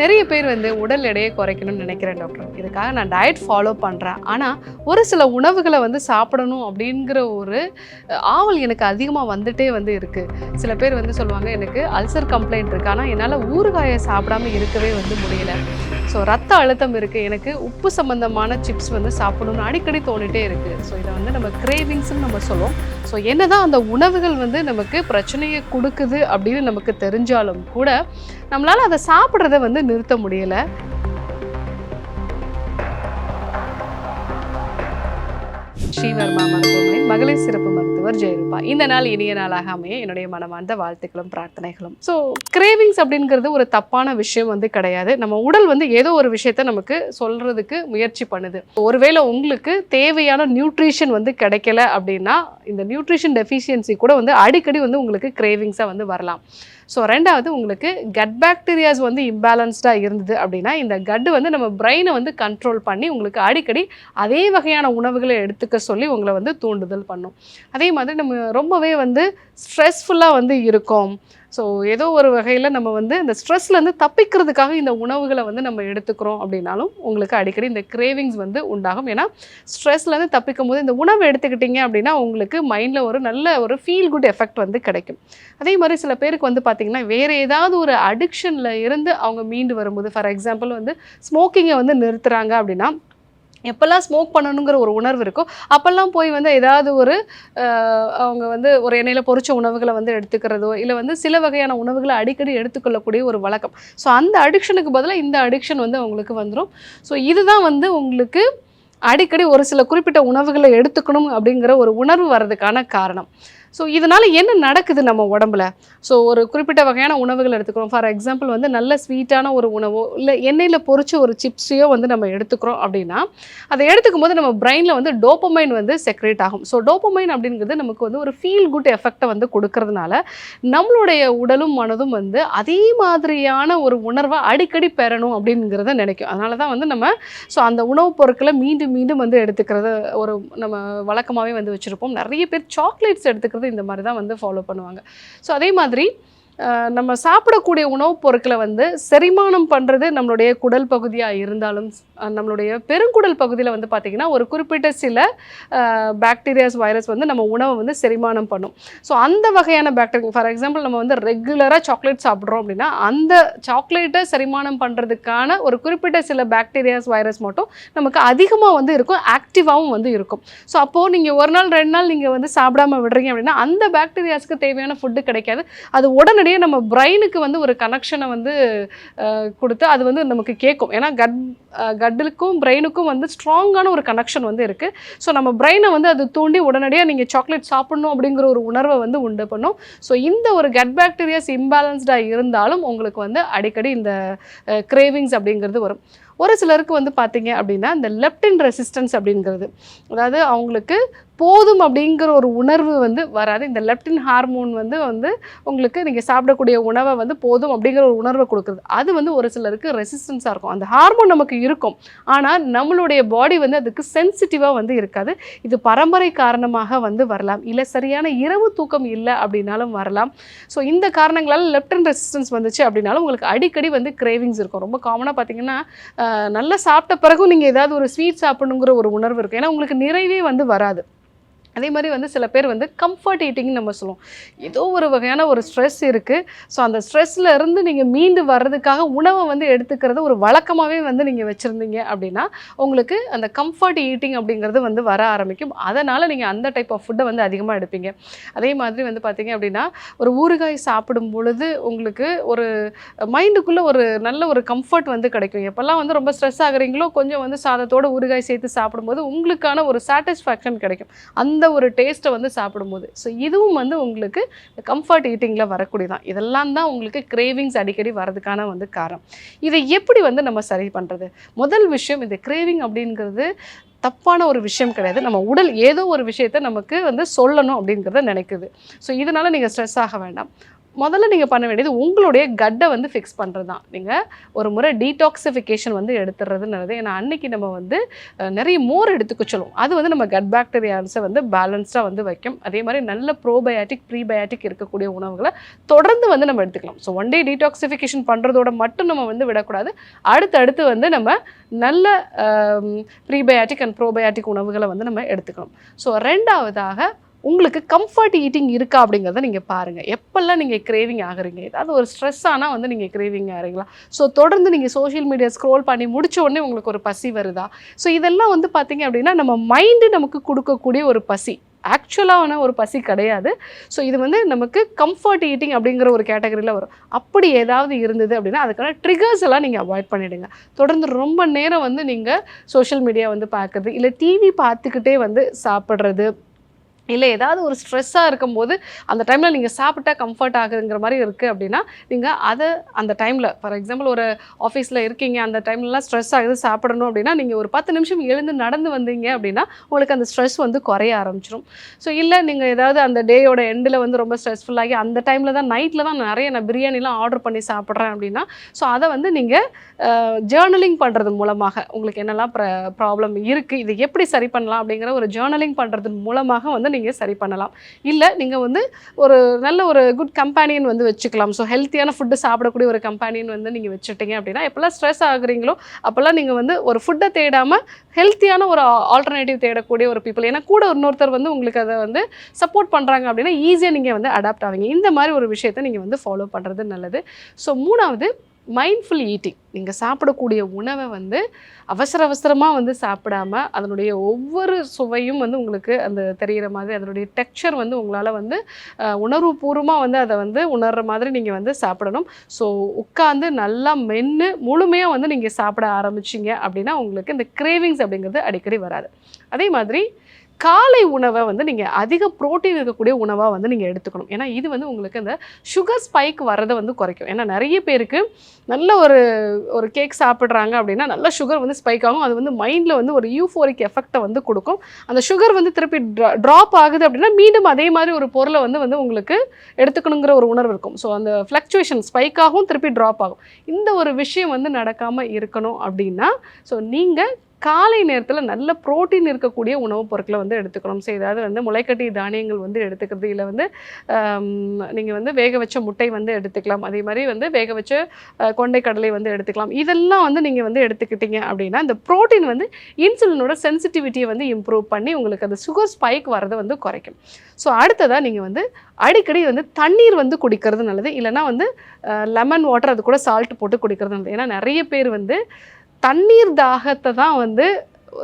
நிறைய பேர் வந்து உடல் எடையை குறைக்கணும்னு நினைக்கிறேன் டாக்டர். இதுக்காக நான் டயட் ஃபாலோ பண்ணுறேன் ஆனால் ஒரு சில உணவுகளை வந்து சாப்பிடணும் அப்படிங்கிற ஒரு ஆவல் எனக்கு அதிகமாக வந்துட்டே வந்து இருக்குது சில பேர் வந்து சொல்லுவாங்க எனக்கு அல்சர் கம்ப்ளைண்ட் இருக்குது ஆனால் என்னால் ஊறுகாயை சாப்பிடாம இருக்கவே வந்து முடியல. ஸோ ரத்த அழுத்தம் இருக்குது எனக்கு உப்பு சம்மந்தமான சிப்ஸ் வந்து சாப்பிடணும்னு அடிக்கடி தோணிட்டே இருக்குது ஸோ இதை வந்து நம்ம கிரேவிங்ஸ்னு நம்ம சொல்லுவோம். ஸோ என்னதான் அந்த உணவுகள் வந்து நமக்கு பிரச்சனையை கொடுக்குது அப்படின்னு நமக்கு தெரிஞ்சாலும் கூட நம்மளால் அதை சாப்பிட்றத வந்து நிறுத்த முடியலை. ஸ்ரீவர்மா மருத்துவமனை மகளிர் சிறப்பு மருத்துவர் ஜெயரூபா. இந்த நாள் இனிய நாளாக அமைய என்னுடைய மனமார்ந்த வாழ்த்துக்களும் பிரார்த்தனைகளும். ஸோ கிரேவிங்ஸ் அப்படிங்கிறது ஒரு தப்பான விஷயம் வந்து கிடையாது. நம்ம உடல் வந்து ஏதோ ஒரு விஷயத்த நமக்கு சொல்றதுக்கு முயற்சி பண்ணுது. ஒருவேளை உங்களுக்கு தேவையான நியூட்ரிஷன் வந்து கிடைக்கல அப்படின்னா இந்த நியூட்ரிஷன் டெஃபிஷியன்சி கூட வந்து அடிக்கடி வந்து உங்களுக்கு கிரேவிங்ஸாக வந்து வரலாம். ஸோ ரெண்டாவது உங்களுக்கு கட் பாக்டீரியாஸ் வந்து இம்பேலன்ஸ்டாக இருந்தது அப்படின்னா இந்த கட்டு வந்து நம்ம பிரெயினை வந்து கண்ட்ரோல் பண்ணி உங்களுக்கு அடிக்கடி அதே வகையான உணவுகளை எடுத்துக்க சொல்லி உங்களை வந்து தூண்டுதல் பண்ணும். அதே மாதிரி நம்ம ரொம்பவே வந்து ஸ்ட்ரெஸ்ஃபுல்லாக வந்து இருக்கோம். ஸோ ஏதோ ஒரு வகையில் நம்ம வந்து இந்த ஸ்ட்ரெஸ்லேருந்து தப்பிக்கிறதுக்காக இந்த உணவுகளை வந்து நம்ம எடுத்துக்கிறோம் அப்படின்னாலும் உங்களுக்கு அடிக்கடி இந்த கிரேவிங்ஸ் வந்து உண்டாகும். ஏன்னா ஸ்ட்ரெஸ்லேருந்து தப்பிக்கும் போது இந்த உணவு எடுத்துக்கிட்டிங்க அப்படின்னா உங்களுக்கு மைண்டில் ஒரு நல்ல ஒரு ஃபீல் குட் எஃபெக்ட் வந்து கிடைக்கும். அதே மாதிரி சில பேருக்கு வந்து பார்த்திங்கன்னா வேறு ஏதாவது ஒரு அடிக்ஷனில் இருந்து அவங்க மீண்டு வரும்போது ஃபார் எக்ஸாம்பிள் வந்து ஸ்மோக்கிங்கை வந்து நிறுத்துறாங்க அப்படின்னா எப்போல்லாம் ஸ்மோக் பண்ணணுங்கிற ஒரு உணர்வு இருக்கோ அப்போல்லாம் போய் வந்து ஏதாவது ஒரு அவங்க வந்து ஒரு எண்ணெயில் பொறிச்ச உணவுகளை வந்து எடுத்துக்கிறதோ இல்லை வந்து சில வகையான உணவுகளை அடிக்கடி எடுத்துக்கொள்ளக்கூடிய ஒரு வழக்கம். ஸோ அந்த அடிக்ஷனுக்கு பதிலாக இந்த அடிக்ஷன் வந்து அவங்களுக்கு வந்துடும் ஸோ இதுதான் வந்து உங்களுக்கு அடிக்கடி ஒரு சில குறிப்பிட்ட உணவுகளை எடுத்துக்கணும் அப்படிங்கிற ஒரு உணர்வு வர்றதுக்கான காரணம். ஸோ இதனால் என்ன நடக்குது நம்ம உடம்புல? ஸோ ஒரு குறிப்பிட்ட வகையான உணவுகள் எடுத்துக்கிறோம். ஃபார் எக்ஸாம்பிள் வந்து நல்ல ஸ்வீட்டான ஒரு உணவோ இல்லை எண்ணெயில் பொரிச்ச ஒரு சிப்ஸையோ வந்து நம்ம எடுத்துக்கிறோம் அப்படின்னா அதை எடுத்துக்கும் போது நம்ம பிரெயினில் வந்து டோப்பமைன் வந்து செக்ரேட் ஆகும். ஸோ டோப்பமைன் அப்படிங்கிறது நமக்கு வந்து ஒரு ஃபீல் குட் எஃபெக்டை வந்து கொடுக்கறதுனால நம்மளுடைய உடலும் மனதும் வந்து அதே மாதிரியான ஒரு உணர்வை அடிக்கடி பெறணும் அப்படிங்கிறத நினைக்கும். அதனால தான் வந்து நம்ம ஸோ அந்த உணவுப் பொருட்களை மீண்டும் மீண்டும் வந்து எடுத்துக்கிறத ஒரு நம்ம வழக்கமாகவே வந்து வச்சுருப்போம். நிறைய பேர் சாக்லேட்ஸ் எடுத்துக்கிறது இந்த மாதிரி தான் வந்து ஃபாலோ பண்ணுவாங்க. ஸோ அதே மாதிரி நம்ம சாப்பிடக்கூடிய உணவுப் பொருட்களை வந்து செரிமானம் பண்ணுறது நம்மளுடைய குடல் பகுதியாக இருந்தாலும் நம்மளுடைய பெருங்குடல் பகுதியில் வந்து பார்த்திங்கன்னா ஒரு குறிப்பிட்ட சில பாக்டீரியாஸ் வைரஸ் வந்து நம்ம உணவை வந்து செரிமானம் பண்ணும். ஸோ அந்த வகையான பாக்டீரியா ஃபார் எக்ஸாம்பிள் நம்ம வந்து ரெகுலராக சாக்லேட் சாப்பிட்றோம் அப்படின்னா அந்த சாக்லேட்டை செரிமானம் பண்ணுறதுக்கான ஒரு குறிப்பிட்ட சில பாக்டீரியாஸ் வைரஸ் மட்டும் நமக்கு அதிகமாக வந்து இருக்கும் ஆக்டிவாகவும் வந்து இருக்கும். ஸோ அப்போது நீங்கள் ஒரு நாள் ரெண்டு நாள் நீங்கள் வந்து சாப்பிடாம விடுறீங்க அப்படின்னா அந்த பாக்டீரியாஸ்க்கு தேவையான ஃபுட்டு கிடைக்காது. அது உடனடியாக அப்படியே நம்ம பிரெயினுக்கு வந்து ஒரு கனெக்ஷனை வந்து கொடுத்து அது வந்து நமக்கு கேட்கும். ஏன்னா கட் கட்டுக்கும் பிரெயினுக்கும் வந்து ஸ்ட்ராங்கான ஒரு கனெக்ஷன் வந்து இருக்குது ஸோ நம்ம பிரெயினை வந்து அது தூண்டி உடனடியாக நீங்கள் சாக்லேட் சாப்பிடணும் அப்படிங்கிற ஒரு உணர்வை வந்து உண்டு பண்ணும். ஸோ இந்த ஒரு கட் பேக்டீரியாஸ் இம்பேலன்ஸ்டாக இருந்தாலும் உங்களுக்கு வந்து அடிக்கடி இந்த கிரேவிங்ஸ் அப்படிங்கிறது வரும். ஒரு சிலருக்கு வந்து பார்த்தீங்க அப்படின்னா இந்த லெப்டின் ரெசிஸ்டன்ஸ் அப்படிங்கிறது. அதாவது அவங்களுக்கு போதும் அப்படிங்கிற ஒரு உணர்வு வந்து வராது. இந்த லெப்டின் ஹார்மோன் வந்து வந்து உங்களுக்கு நீங்கள் சாப்பிடக்கூடிய உணவை வந்து போதும் அப்படிங்கிற ஒரு உணர்வை கொடுக்குறது அது வந்து ஒரு சிலருக்கு ரெசிஸ்டன்ஸாக இருக்கும். அந்த ஹார்மோன் நமக்கு இருக்கும். ஆனால் நம்மளுடைய பாடி வந்து அதுக்கு சென்சிட்டிவாக வந்து இருக்காது. இது பரம்பரை காரணமாக வந்து வரலாம். இல்லை சரியான இரவு தூக்கம் இல்லை அப்படின்னாலும் வரலாம். ஸோ இந்த காரணங்களால் லெப்டின் ரெசிஸ்டன்ஸ் வந்துச்சு அப்படின்னாலும் உங்களுக்கு அடிக்கடி வந்து கிரேவிங்ஸ் இருக்கும். ரொம்ப காமனாக பார்த்தீங்கன்னா நல்லா சாப்பிட்ட பிறகும் நீங்கள் ஏதாவது ஒரு ஸ்வீட் சாப்பிடணுங்கிற ஒரு உணர்வு இருக்கும். ஏன்னா உங்களுக்கு நிறைவே வந்து வராது. அதே மாதிரி வந்து சில பேர் வந்து கம்ஃபர்ட் ஈட்டிங்னு நம்ம சொல்லுவோம். ஏதோ ஒரு வகையான ஒரு ஸ்ட்ரெஸ் இருக்குது ஸோ அந்த ஸ்ட்ரெஸ்ஸில் இருந்து நீங்கள் மீண்டு வர்றதுக்காக உணவை வந்து எடுத்துக்கிறது ஒரு வழக்கமாகவே வந்து நீங்கள் வச்சுருந்தீங்க அப்படின்னா உங்களுக்கு அந்த கம்ஃபர்ட் ஈட்டிங் அப்படிங்கிறது வந்து வர ஆரம்பிக்கும். அதனால் நீங்கள் அந்த டைப் ஆஃப் ஃபுட்டை வந்து அதிகமாக எடுப்பீங்க. அதே மாதிரி வந்து பார்த்தீங்க அப்படின்னா ஒரு ஊறுகாய் சாப்பிடும் பொழுது உங்களுக்கு ஒரு மைண்டுக்குள்ளே ஒரு நல்ல ஒரு கம்ஃபர்ட் வந்து கிடைக்கும். எப்போல்லாம் வந்து ரொம்ப ஸ்ட்ரெஸ் ஆகுறீங்களோ கொஞ்சம் வந்து சாதத்தோட ஊறுகாய் சேர்த்து சாப்பிடும்போது உங்களுக்கான ஒரு சாட்டிஸ்ஃபேக்ஷன் கிடைக்கும். அந்த அந்த ஒரு டேஸ்ட்டை வந்து சாப்பிடும்போது. ஸோ இதுவும் வந்து உங்களுக்கு கம்ஃபர்ட் ஈட்டிங்கில் வரக்கூடியதான் இதெல்லாம் தான் உங்களுக்கு கிரேவிங்ஸ் அடிக்கடி வரதுக்கான வந்து காரணம். இதை எப்படி வந்து நம்ம சரி பண்ணுறது முதல் விஷயம் இந்த கிரேவிங் அப்படிங்கிறது தப்பான ஒரு விஷயம் கிடையாது. நம்ம உடல் ஏதோ ஒரு விஷயத்த நமக்கு வந்து சொல்லணும் அப்படிங்கிறத நினைக்குது. ஸோ இதனால் நீங்கள் ஸ்ட்ரெஸ் ஆக வேண்டாம். முதல்ல நீங்கள் பண்ண வேண்டியது உங்களுடைய கட்டை வந்து ஃபிக்ஸ் பண்ணுறது தான் நீங்கள் ஒரு முறை டீடாக்சிஃபிகேஷன் வந்து எடுத்துறதுன்றது ஏன்னா அன்னைக்கு நம்ம வந்து நிறைய மோர் எடுத்துக்க சொல்லுவோம். அது வந்து நம்ம கட் பாக்டீரியாஸை வந்து பேலன்ஸ்டாக வந்து வைக்கும். அதே மாதிரி நல்ல ப்ரோபயாட்டிக் ப்ரீபயாட்டிக் இருக்கக்கூடிய உணவுகளை தொடர்ந்து வந்து நம்ம எடுத்துக்கலாம். ஸோ ஒன் டே டீடாக்சிஃபிகேஷன் பண்ணுறதோட மட்டும் நம்ம வந்து விடக்கூடாது. அடுத்தடுத்து வந்து நம்ம நல்ல ப்ரீபயாட்டிக் அண்ட் ப்ரோபயாட்டிக் உணவுகளை வந்து நம்ம எடுத்துக்கணும். ஸோ ரெண்டாவதாக உங்களுக்கு கம்ஃபர்ட் ஈட்டிங் இருக்கா அப்படிங்கிறத நீங்கள் பாருங்கள் எப்போல்லாம் நீங்கள் கிரேவிங் ஆகுறீங்க? ஏதாவது ஒரு ஸ்ட்ரெஸ் ஆனால் வந்து நீங்கள் கிரேவிங் ஆகிறீங்களா ஸோ தொடர்ந்து நீங்கள் சோஷியல் மீடியா ஸ்க்ரோல் பண்ணி முடிச்ச உடனே உங்களுக்கு ஒரு பசி வருதா? ஸோ இதெல்லாம் வந்து பார்த்தீங்க அப்படின்னா நம்ம மைண்டு நமக்கு கொடுக்கக்கூடிய ஒரு பசி. ஆக்சுவலான ஒரு பசி கிடையாது. ஸோ இது வந்து நமக்கு கம்ஃபர்ட் ஈட்டிங் அப்படிங்கிற ஒரு கேட்டகரியில் வரும். அப்படி ஏதாவது இருந்தது அப்படின்னா அதுக்கான ட்ரிகர்ஸ் எல்லாம் நீங்கள் அவாய்ட் பண்ணிவிடுங்க தொடர்ந்து ரொம்ப நேரம் வந்து நீங்கள் சோஷியல் மீடியா வந்து பார்க்குறது இல்லை டிவி பார்த்துக்கிட்டே வந்து சாப்பிட்றது இல்லை ஏதாவது ஒரு ஸ்ட்ரெஸ்ஸாக இருக்கும்போது அந்த டைமில் நீங்கள் சாப்பிட்டா கம்ஃபர்ட் ஆகுதுங்கிற மாதிரி இருக்குது அப்படின்னா நீங்கள் அதை அந்த டைமில் ஃபார் எக்ஸாம்பிள் ஒரு ஆஃபீஸில் இருக்கீங்க அந்த டைம்லலாம் ஸ்ட்ரெஸ் ஆகுது சாப்பிடணும் அப்படின்னா நீங்கள் ஒரு பத்து நிமிஷம் எழுந்து நடந்து வந்தீங்க அப்படின்னா உங்களுக்கு அந்த ஸ்ட்ரெஸ் வந்து குறைய ஆரம்பிச்சிடும் ஸோ இல்லை நீங்கள் ஏதாவது அந்த டேயோட எண்டில் வந்து ரொம்ப ஸ்ட்ரெஸ்ஃபுல்லாகி அந்த டைமில் தான் நைட்டில் தான் நிறைய நான் பிரியாணிலாம் ஆர்டர் பண்ணி சாப்பிட்றேன் அப்படின்னா ஸோ அதை வந்து நீங்கள் ஜேர்னலிங் பண்ணுறது மூலமாக உங்களுக்கு என்னெல்லாம் ப்ராப்ளம் இருக்குது இது எப்படி சரி பண்ணலாம் அப்படிங்கிற ஒரு ஜேர்னலிங் பண்ணுறது மூலமாக வந்து நீங்கள் சரி பண்ணலாம். இல்லை நீங்கள் வந்து ஒரு நல்ல ஒரு குட் கம்பெனியன் வந்து வச்சுக்கலாம். ஸோ ஹெல்த்தியான ஃபுட்டு சாப்பிடக்கூடிய ஒரு கம்பானியன் வந்து நீங்கள் வச்சுட்டீங்க அப்படின்னா எப்போல்லாம் ஸ்ட்ரெஸ் ஆகுறீங்களோ அப்போல்லாம் நீங்கள் வந்து ஒரு ஃபுட்டை தேடாமல் ஹெல்த்தியான ஒரு ஆல்டர்னேட்டிவ் தேடக்கூடிய ஒரு பீப்புள் ஏன்னா கூட இன்னொருத்தர் வந்து உங்களுக்கு அதை வந்து சப்போர்ட் பண்ணுறாங்க அப்படின்னா ஈஸியாக நீங்கள் வந்து அடாப்ட் ஆவீங்க. இந்த மாதிரி ஒரு விஷயத்தை நீங்கள் வந்து ஃபாலோ பண்ணுறது நல்லது. ஸோ மூணாவது மைண்ட்ஃபுல் ஈட்டிங் நீங்கள் சாப்பிடக்கூடிய உணவை வந்து அவசர அவசரமாக வந்து சாப்பிடாம அதனுடைய ஒவ்வொரு சுவையும் வந்து உங்களுக்கு அந்த தெரிகிற மாதிரி அதனுடைய டெக்ஸ்சர் வந்து உங்களால் வந்து உணர்வுபூர்வமாக வந்து அதை வந்து உணர்கிற மாதிரி நீங்கள் வந்து சாப்பிடணும். ஸோ உட்காந்து நல்லா மென்று முழுமையாக வந்து நீங்கள் சாப்பிட ஆரம்பிச்சிங்க அப்படின்னா உங்களுக்கு இந்த கிரேவிங்ஸ் அப்படிங்கிறது அடிக்கடி வராது. அதே மாதிரி காலை உணவை வந்து நீங்கள் அதிக புரோட்டீன் இருக்கக்கூடிய உணவாக வந்து நீங்கள் எடுத்துக்கணும். ஏன்னா இது வந்து உங்களுக்கு அந்த சுகர் ஸ்பைக் வரதை வந்து குறைக்கும். ஏன்னா நிறைய பேருக்கு நல்ல ஒரு ஒரு கேக் சாப்பிட்றாங்க அப்படின்னா நல்ல சுகர் வந்து ஸ்பைக் ஆகும். அது வந்து மைண்டில் வந்து ஒரு யூஃபோரிக் எஃபெக்டை வந்து கொடுக்கும். அந்த சுகர் வந்து திருப்பி ட்ராப் ஆகுது அப்படின்னா மீண்டும் அதே மாதிரி ஒரு பொருளை வந்து வந்து உங்களுக்கு எடுத்துக்கணுங்கிற ஒரு உணர்வு இருக்கும். ஸோ அந்த ஃப்ளக்சுவேஷன் ஸ்பைக் ஆகும் திருப்பி ட்ராப் ஆகும். இந்த ஒரு விஷயம் வந்து நடக்காமல் இருக்கணும் அப்படின்னா ஸோ நீங்கள் காலை நேரத்தில் நல்ல புரோட்டீன் இருக்கக்கூடிய உணவுப் பொருட்களை வந்து எடுத்துக்கணும். ஸோ ஏதாவது வந்து முளைக்கட்டி தானியங்கள் வந்து எடுத்துக்கிறது இல்லை வந்து நீங்கள் வந்து வேக வச்ச முட்டை வந்து எடுத்துக்கலாம். அதே மாதிரி வந்து வேக வச்ச கொண்டை கடலை வந்து எடுத்துக்கலாம். இதெல்லாம் வந்து நீங்கள் வந்து எடுத்துக்கிட்டீங்க அப்படின்னா இந்த புரோட்டீன் வந்து இன்சுலினோட சென்சிட்டிவிட்டியை வந்து இம்ப்ரூவ் பண்ணி உங்களுக்கு அந்த சுகர் ஸ்பைக் வரதை வந்து குறைக்கும். ஸோ அடுத்ததாக நீங்கள் வந்து அடிக்கடி வந்து தண்ணீர் வந்து குடிக்கிறது நல்லது. இல்லைன்னா வந்து லெமன் வாட்டர் அது கூட சால்ட் போட்டு குடிக்கிறது நல்லது. ஏன்னா நிறைய பேர் வந்து தண்ணீர் தாகத்தை தான் வந்து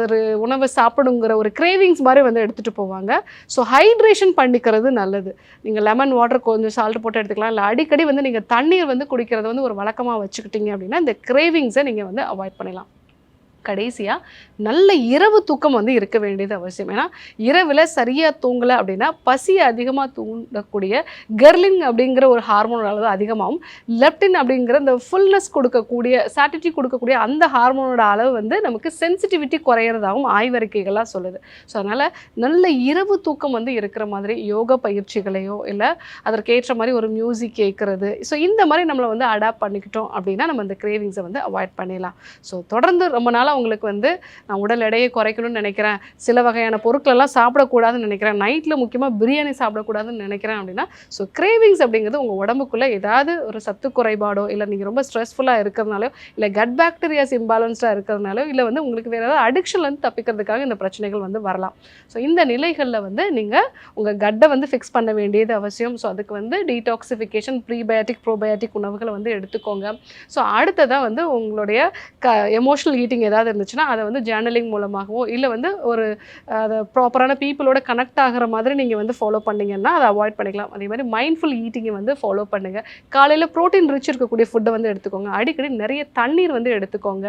ஒரு உணவை சாப்பிடுங்கிற ஒரு கிரேவிங்ஸ் மாதிரி வந்து எடுத்துகிட்டு போவாங்க. ஸோ ஹைட்ரேஷன் பண்ணிக்கிறது நல்லது. நீங்கள் லெமன் வாட்டர் கொஞ்சம் சால்ட் போட்டு எடுத்துக்கலாம். இல்லை அடிக்கடி வந்து நீங்கள் தண்ணீர் வந்து குடிக்கிறத வந்து ஒரு வழக்கமாக வச்சுக்கிட்டீங்க அப்படின்னா இந்த கிரேவிங்ஸை நீங்கள் வந்து அவாய்ட் பண்ணலாம். கடைசியாக நல்ல இரவு தூக்கம் வந்து இருக்க வேண்டியது அவசியம். ஏன்னா இரவில் சரியாக தூங்கலை அப்படின்னா பசி அதிகமாக தூண்டக்கூடிய கெர்லின் அப்படிங்கிற ஒரு ஹார்மோன் அளவு அதிகமாகும். லெப்டின் அப்படிங்கிற இந்த ஃபுல்னஸ் கொடுக்கக்கூடிய சாட்டிட்டி கொடுக்கக்கூடிய அந்த ஹார்மோனோட அளவு வந்து நமக்கு சென்சிட்டிவிட்டி குறையிறதாகவும் ஆய்வறிக்கைகளாக சொல்லுது. ஸோ அதனால் நல்ல இரவு தூக்கம் வந்து இருக்கிற மாதிரி யோகா பயிற்சிகளையோ இல்லை அதற்கேற்ற மாதிரி ஒரு மியூசிக் கேட்குறது ஸோ இந்த மாதிரி நம்மளை வந்து அடாப்ட் பண்ணிக்கிட்டோம் அப்படின்னா நம்ம அந்த கிரேவிங்ஸை வந்து அவாய்ட் பண்ணிடலாம். ஸோ தொடர்ந்து ரொம்ப நாளாக உங்களுக்கு வந்து நான் உடல் எடையை குறைக்கணும்னு நினைக்கிறேன். சில வகையான பொருட்களெல்லாம் சாப்பிடக்கூடாதுன்னு நினைக்கிறேன். நைட்டில் முக்கியமாக பிரியாணி சாப்பிடக்கூடாதுன்னு நினைக்கிறேன் அப்படின்னா ஸோ கிரேவிங்ஸ் அப்படிங்கிறது உங்கள் உடம்புக்குள்ளே ஏதாவது ஒரு சத்து குறைபாடோ இல்லை நீங்கள் ரொம்ப ஸ்ட்ரெஸ்ஃபுல்லாக இருக்கிறதுனாலோ இல்லை கட் பாக்டீரியாஸ் இம்பாலன்ஸ்டாக இருக்கிறதுனாலோ இல்லை வந்து உங்களுக்கு வேறு ஏதாவது அடிக்ஷன்லேருந்து தப்பிக்கிறதுக்காக இந்த பிரச்சனைகள் வந்து வரலாம். ஸோ இந்த நிலைகளில் வந்து நீங்கள் உங்கள் கட்டை வந்து ஃபிக்ஸ் பண்ண வேண்டியது அவசியம். ஸோ அதுக்கு வந்து டீடாக்சிஃபிகேஷன் ப்ரீபயாட்டிக் ப்ரோபயாட்டிக் உணவுகளை வந்து எடுத்துக்கோங்க. ஸோ அடுத்ததாக வந்து உங்களுடைய க எமோஷனல் ஈட்டிங் ஏதாவது இருந்துச்சுன்னா அதை வந்து ஜேர்னலிங் மூலமாகவோ இல்லை வந்து ஒரு அதை ப்ராப்பரான பீப்புளோட கனெக்ட் ஆகிற மாதிரி நீங்கள் வந்து ஃபாலோ பண்ணிங்கன்னா அதை அவாய்ட் பண்ணிக்கலாம். அதே மாதிரி மைண்ட்ஃபுல் ஈட்டிங்கை வந்து ஃபாலோ பண்ணுங்கள் காலையில் ப்ரோட்டீன் ரிச் இருக்கக்கூடிய ஃபுட்டை வந்து எடுத்துக்கோங்க. அடிக்கடி நிறைய தண்ணீர் வந்து எடுத்துக்கோங்க.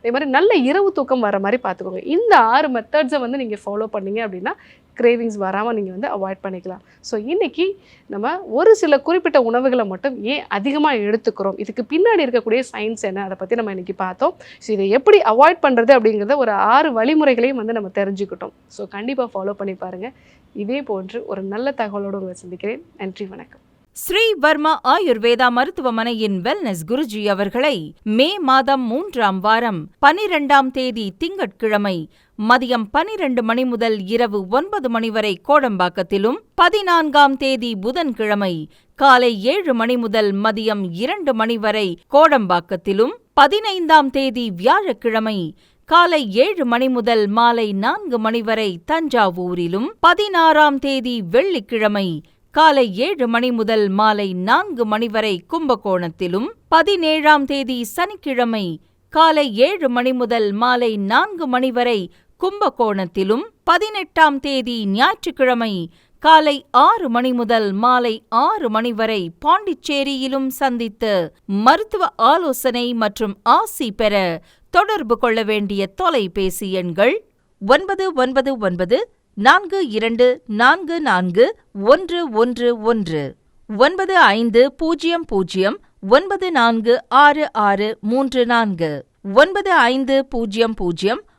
அதே மாதிரி நல்ல இரவு தூக்கம் வர மாதிரி பார்த்துக்கோங்க. இந்த ஆறு மெத்தட்ஸை வந்து நீங்கள் ஃபாலோ பண்ணீங்க அப்படின்னா கிரேவிங்ஸ் வராமல் நீங்கள் வந்து அவாய்ட் பண்ணிக்கலாம். ஸோ இன்றைக்கி நம்ம ஒரு சில குறிப்பிட்ட உணவுகளை மட்டும் ஏன் அதிகமாக எடுத்துக்கிறோம்? இதுக்கு பின்னாடி இருக்கக்கூடிய சயின்ஸ் என்ன? அதை பற்றி நம்ம இன்றைக்கி பார்த்தோம். ஸோ இதை எப்படி அவாய்ட் பண்ணுறது அப்படிங்கிறத ஒரு ஆறு வழிமுறைகளையும் வந்து நம்ம தெரிஞ்சுக்கிட்டோம். ஸோ கண்டிப்பாக ஃபாலோ பண்ணி பாருங்கள் இதே போன்று ஒரு நல்ல தகவலோடு உங்களை சந்திக்கிறேன். நன்றி வணக்கம். ஸ்ரீ வர்மா ஆயுர்வேதா மருத்துவமனையின் வெல்னஸ் குருஜி அவர்களை மே மாதம் மூன்றாம் வாரம் பனிரெண்டாம் தேதி திங்கட்கிழமை மதியம் பனிரெண்டு மணி முதல் இரவு ஒன்பது மணி வரை கோடம்பாக்கத்திலும் பதினான்காம் தேதி புதன்கிழமை. காலை ஏழு மணி முதல் மதியம் இரண்டு மணி வரை கோடம்பாக்கத்திலும் பதினைந்தாம் தேதி வியாழக்கிழமை. காலை ஏழு மணி முதல் மாலை நான்கு மணி வரை தஞ்சாவூரிலும் பதினாறாம் தேதி வெள்ளிக்கிழமை. காலை ஏழு மணி முதல் மாலை நான்கு மணி வரை கும்பகோணத்திலும் பதினேழாம் தேதி சனிக்கிழமை. காலை ஏழு மணி முதல் மாலை நான்கு மணி வரை கும்பகோணத்திலும் பதினெட்டாம் தேதி ஞாயிற்றுக்கிழமை காலை ஆறு மணி முதல் மாலை ஆறு மணி வரை பாண்டிச்சேரியிலும் சந்தித்து மருத்துவ ஆலோசனை மற்றும் ஆசி பெற தொடர்பு கொள்ள வேண்டிய தொலைபேசி எண்கள் ஒன்பது ஒன்பது ஒன்பது நான்கு இரண்டு நான்கு நான்கு ஒன்று ஒன்று ஒன்று ஒன்பது ஐந்து பூஜ்ஜியம் பூஜ்ஜியம் ஒன்பது நான்கு ஆறு ஆறு மூன்று நான்கு ஒன்பது ஐந்து பூஜ்ஜியம் பூஜ்ஜியம்